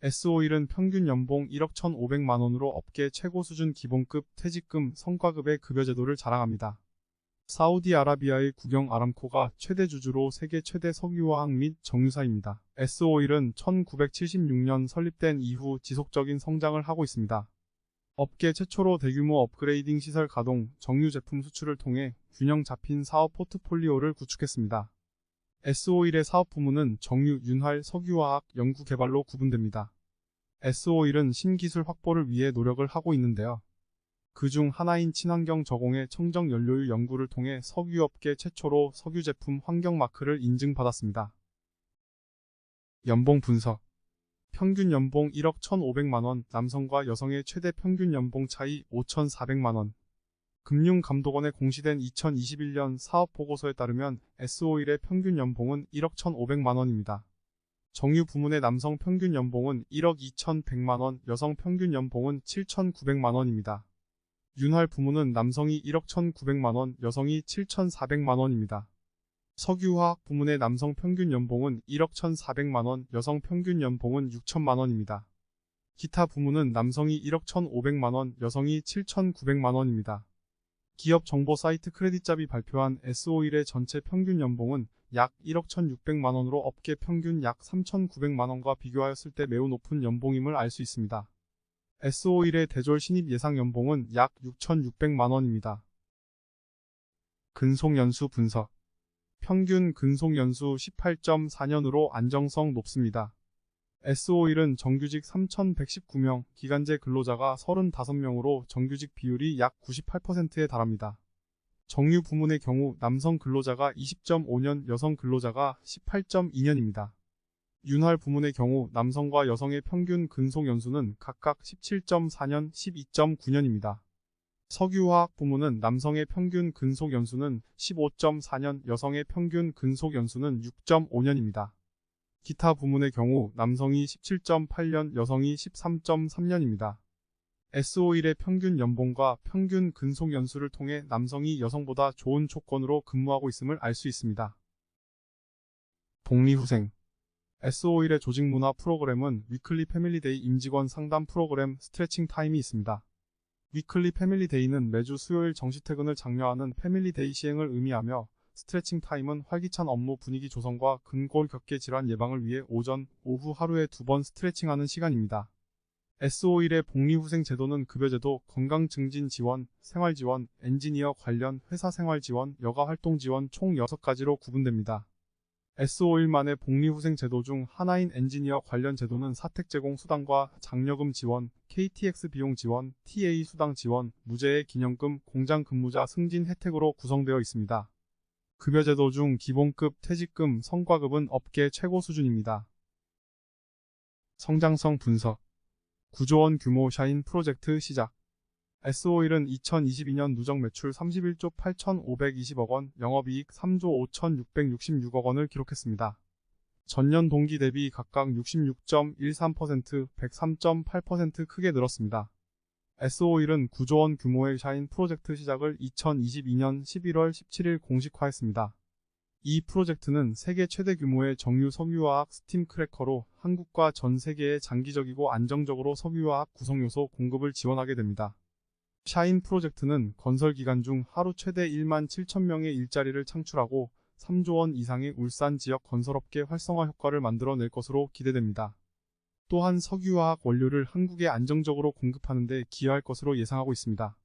S오일은 평균 연봉 1억 1,500만원으로 업계 최고 수준 기본급, 퇴직금, 성과급의 급여 제도를 자랑합니다. 사우디아라비아의 국영 아람코가 최대 주주로 세계 최대 석유화학 및 정유사입니다. S오일은 1976년 설립된 이후 지속적인 성장을 하고 있습니다. 업계 최초로 대규모 업그레이딩 시설 가동, 정유 제품 수출을 통해 균형 잡힌 사업 포트폴리오를 구축했습니다. S오일의 사업 부문은 정유, 윤활, 석유화학, 연구개발로 구분됩니다. S오일은 신기술 확보를 위해 노력을 하고 있는데요. 그 중 하나인 친환경 저공해 청정 연료유 연구를 통해 석유업계 최초로 석유 제품 환경 마크를 인증받았습니다. 연봉 분석 평균 연봉 1억 1,500만원, 남성과 여성의 최대 평균 연봉 차이 5,400만원. 금융감독원에 공시된 2021년 사업보고서에 따르면 S오일의 평균 연봉은 1억 1,500만원입니다. 정유 부문의 남성 평균 연봉은 1억 2,100만원, 여성 평균 연봉은 7,900만원입니다. 윤활 부문은 남성이 1억 1,900만원, 여성이 7,400만원입니다. 석유화학 부문의 남성 평균 연봉은 1억 1,400만원, 여성 평균 연봉은 6천만원입니다. 기타 부문은 남성이 1억 1,500만원, 여성이 7,900만원입니다. 기업 정보 사이트 크레딧잡이 발표한 S오일의 전체 평균 연봉은 약 1억 1,600만 원으로 업계 평균 약 3,900만 원과 비교하였을 때 매우 높은 연봉임을 알 수 있습니다. S오일의 대졸 신입 예상 연봉은 약 6,600만 원입니다. 근속연수 분석 평균 근속연수 18.4년으로 안정성 높습니다. S오일은 정규직 3,119명, 기간제 근로자가 35명으로 정규직 비율이 약 98%에 달합니다. 정유 부문의 경우 남성 근로자가 20.5년, 여성 근로자가 18.2년입니다. 윤활 부문의 경우 남성과 여성의 평균 근속 연수는 각각 17.4년, 12.9년입니다. 석유화학 부문은 남성의 평균 근속 연수는 15.4년, 여성의 평균 근속 연수는 6.5년입니다. 기타 부문의 경우 남성이 17.8년, 여성이 13.3년입니다. S오일의 평균 연봉과 평균 근속 연수를 통해 남성이 여성보다 좋은 조건으로 근무하고 있음을 알 수 있습니다. 복리후생 S오일의 조직문화 프로그램은 위클리 패밀리데이 임직원 상담 프로그램 스트레칭 타임이 있습니다. 위클리 패밀리데이는 매주 수요일 정시 퇴근을 장려하는 패밀리데이 시행을 의미하며 스트레칭 타임은 활기찬 업무 분위기 조성과 근골 격계 질환 예방을 위해 오전, 오후 하루에 두 번 스트레칭하는 시간입니다. S오일의 복리후생 제도는 급여제도, 건강증진 지원, 생활지원, 엔지니어 관련 회사 생활 지원, 여가 활동 지원 총 6가지로 구분됩니다. S오일만의 복리후생 제도 중 하나인 엔지니어 관련 제도는 사택 제공 수당과 장려금 지원, KTX 비용 지원, TA 수당 지원, 무제의 기념금, 공장 근무자 승진 혜택으로 구성되어 있습니다. 급여제도 중 기본급, 퇴직금, 성과급은 업계 최고 수준입니다. 성장성 분석 구조원 규모 샤인 프로젝트 시작 S오일은 2022년 누적 매출 31조 8,520억 원, 영업이익 3조 5,666억 원을 기록했습니다. 전년 동기 대비 각각 66.13%, 103.8% 크게 늘었습니다. S오일은 구조원 규모의 샤인 프로젝트 시작을 2022년 11월 17일 공식화했습니다. 이 프로젝트는 세계 최대 규모의 정유 석유화학 스팀 크래커로 한국과 전 세계에 장기적이고 안정적으로 석유화학 구성요소 공급을 지원하게 됩니다. 샤인 프로젝트는 건설 기간 중 하루 최대 1만 7천 명의 일자리를 창출하고 3조 원 이상의 울산 지역 건설업계 활성화 효과를 만들어낼 것으로 기대됩니다. 또한 석유화학 원료를 한국에 안정적으로 공급하는 데 기여할 것으로 예상하고 있습니다.